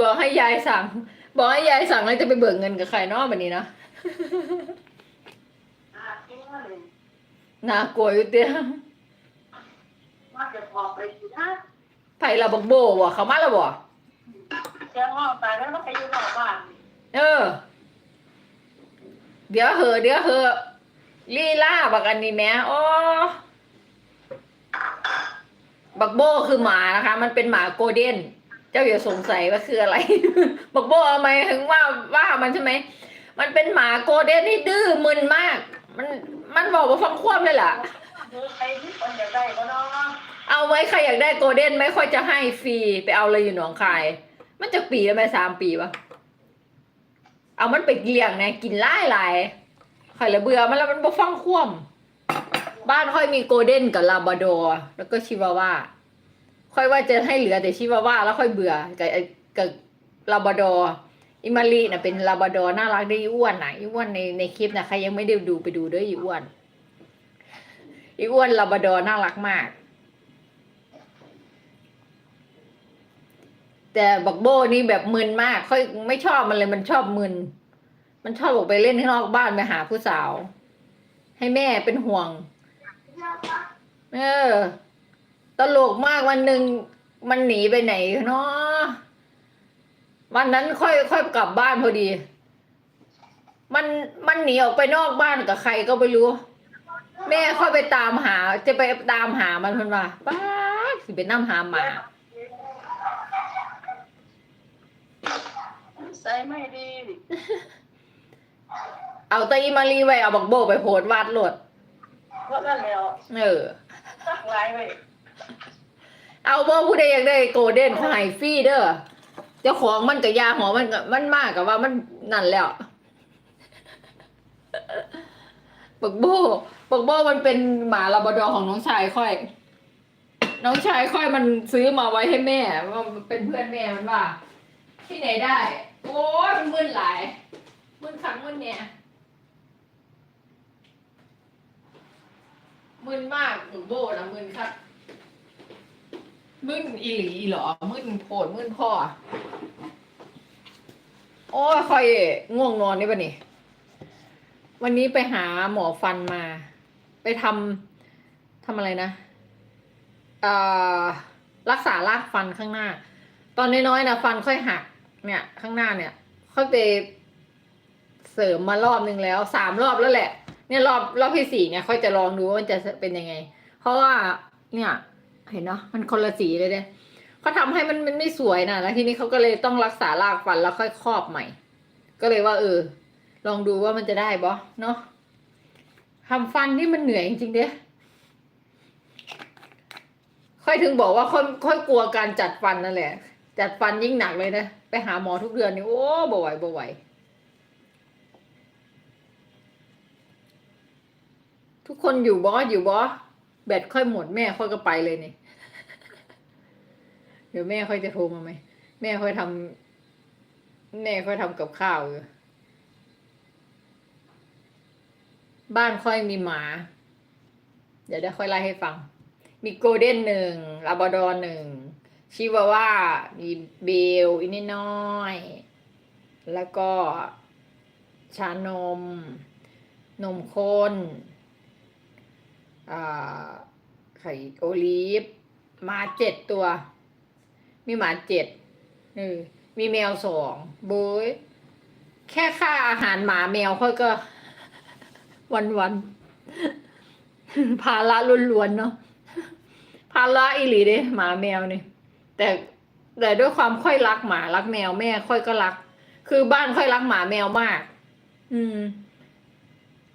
บอกให้ยายสั่ง บอกให้ยายสั่งแล้วจะไปเบิกเงินกับใครเนอกแบบนี้นะอ่าที่ว่าเลยน่ากลัวอยู่เตี้ยว่าจะออกไปสินะไผ่เราบอกโบบ่เขามาแล้วบ่แจ้งว่าตายแล้วมันไปอยู่นอกบ้านนี่เออ เดี๋ยวเหอะเดี๋ยวเหอะลีล่าบักอันนี้แหม่อ๋อบักโบคือหมานะคะ มันเป็นหมาโกลเด้น เจ้าอย่าสงสัยว่าคืออะไรบักโบเอาไหมถึงว่าว่ามันใช่ไหม มันเป็นหมาโกลเด้นที่ดื้อมึนมาก มันมันบอกว่าฟังควบเลยล่ะเออใครที่คนอยากได้ก็เนาะเอาไหมใครอยากได้โกลเด้นไม่ค่อยจะให้ฟรีไปเอาเลยอยู่หนองคาย มันจะปีแล้วไหมสามปีปะเอามันไปเลี้ยงไงกินไล่หลายๆข่อยละเบื่อมันแล้วมันบ่ฟังคว่ำบ้านค่อยมีโกลเด้นกับลาบาดอร์แล้วก็ชิวาว่า ค่อยว่าจะให้เหลือแต่ชิวาว่าแล้วค่อยเบื่อกับกับลาบาดออิมารีน่ะเป็นลาบาดอน่ารักได้อีอ้วนนะอ้วนในในคลิปนะใครยังไม่ได้ดูไปดูด้วยอ้วนอีอ้วนลาบาดอน่ารักมาก แต่บักโบนี่แบบมึนมาก ค่อยไม่ชอบมันเลยมันชอบมึนมันชอบออกไปเล่นข้างนอกบ้านไปหาผู้สาว ให้แม่เป็นห่วง เออ ตลกมากวันหนึ่งมันหนีไปไหนเนาะวันนั้นค่อยค่อยกลับบ้านพอดี มันมันหนีออกไปนอกบ้านกับใครก็ไม่รู้ แม่ค่อยไปตามหา จะไปตามหามันเพิ่นว่าป้าดสิไปนั่หาหมาใส่ไม่ดี เอาแตอีมารีไว้เอาบักโบไปโพสต์วาดโหลดเพราะนั่นแล้วเออสักหลายไว้ เอาบ่ผู้ใดอยากได้โกลเด้นเขาให้ฟรีเด้อเจ้าของมันกับยาหอมมันก็มันมากกับว่ามันนั่นแล้วบักโบบักโบมันเป็นหมาลาบราดอร์ของน้องชายค่อย น้องชายค่อยมันซื้อมาไว้ให้แม่ว่ามันเป็นเพื่อนแม่มันว่า ที่ไหนได้ โอ้ยมันมึนหลายมึนขังมึนเนี่ยมึนมากบักโบนะมึนครับ มึนอีหลีอีหรอมึนโผดมึนพ่อ โอ้ยคอยง่วงนอนนี่ปะนี่วันนี้ไปหาหมอฟันมา ไปทำทำอะไรนะเอ่อรักษารากฟันข้างหน้า ตอนน้อยๆนะฟันค่อยหัก เนี่ย ข้างหน้าเนี่ยค่อยไปเสริมมารอบนึงแล้วสามรอบแล้วแหละ เนี่ยรอบรอบที่สี่เนี่ยค่อยจะลองดูว่ามันจะเป็นยังไง เพราะว่าเนี่ย เห็นเนาะมันคนละสีเลยเนี่ยเขาทำให้มันมันไม่สวยนะแล้วทีนี้เขาก็เลยต้องรักษารากฟันแล้วค่อยครอบใหม่ ก็เลยว่า เออ ลองดูว่ามันจะได้บอเนาะทำฟันนี่มันเหนื่อยจริงๆเด้ค่อยถึงบอกว่าค่อยค่อยกลัวการจัดฟันนั่นแหละ จัดฟันยิ่งหนักเลยนะ ไปหาหมอทุกเดือนนี่โอ้บ่ไหวบ่ไหวทุกคนอยู่บออยู่บอแบตค่อยหมดแม่ค่อยก็ไปเลยนี่ ดี๋ยวแม่ค่อยจะโทรมาไหมแม่ค่อยทำแม่ค่อยทำกับข้าวอยู่บ้านค่อยมีหมา เดี๋ยวได้ค่อยไล่ให้ฟัง มีโกลเด้นหนึ่งลาบาดอร์หนึ่งชิวาว่ามีเบลอินนิน้อย แล้วก็ชานม นมข้นไข่โอลีฟ มาเจ็ดตัว มีหมาเจ็ดเออมีแมวสองโบยแค่ค่าอาหารหมาแมวค่อยก็ วันวันภาระล้วนๆเนาะภาระอีหลีเด้หมาแมวนี่แต่แต่ด้วยความค่อยรักหมารักแมวแม่ค่อยก็รัก คือบ้านค่อยรักหมาแมวมาก อืม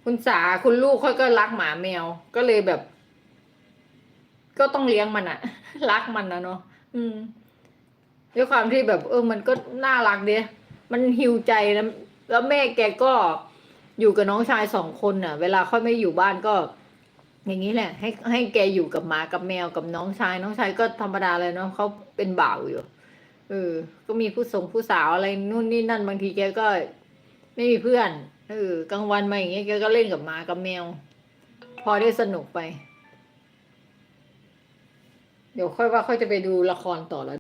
คุณสาคุณลูกค่อยก็รักหมาแมว ก็เลยแบบ ก็ต้องเลี้ยงมันอะรักมันนะเนาะอืม ด้วยความที่แบบเออมันก็น่ารักเดียมันหิวใจแล้วแล้วแม่แกก็อยู่กับน้องชายสองคนน่ะ เวลาค่อยไม่อยู่บ้านก็ อย่างนี้แหละ ให้ให้แกอยู่กับหมากับแมวกับน้องชาย น้องชายก็ธรรมดาเลยเนาะเขาเป็นบ่าวอยู่เออ ก็มีผู้ส่งผู้สาวอะไรนู่นนี่นั่นบางทีแกก็ไม่มีเพื่อนเออกลางวันมาอย่างเงี้ยแกก็เล่นกับหมากับแมว พอได้สนุกไป เดี๋ยวค่อยว่าค่อยจะไปดูละครต่อแล้ว